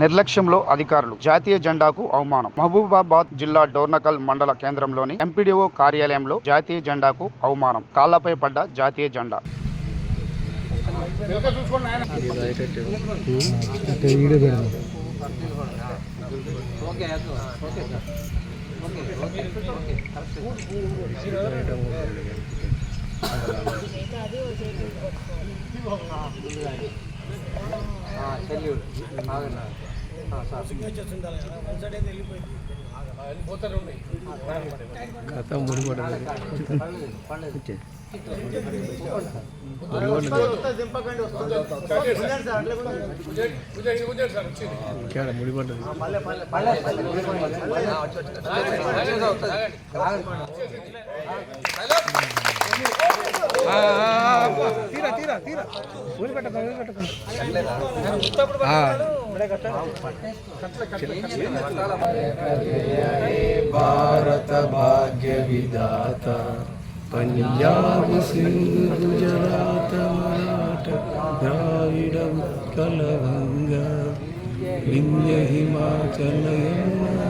నిర్లక్ష్యంలో అధికారులు జాతీయ జెండాకు అవమానం. మహబూబాబాద్ జిల్లా డోర్నకల్ మండల కేంద్రంలోని ఎంపీడీఓ కార్యాలయంలో జాతీయ జెండాకు అవమానం. కాళ్ళపై పడ్డ జాతీయ జెండా. కథ ముడిపడదు ఇక్కడ ముడిపడ్డది తీరా భారత భాగ్య విధాత పంజాబ్ సింధు గుజరాత మరాఠ ద్రావిడ ఉత్కల గంగ వింధ్య హిమాచల యమునా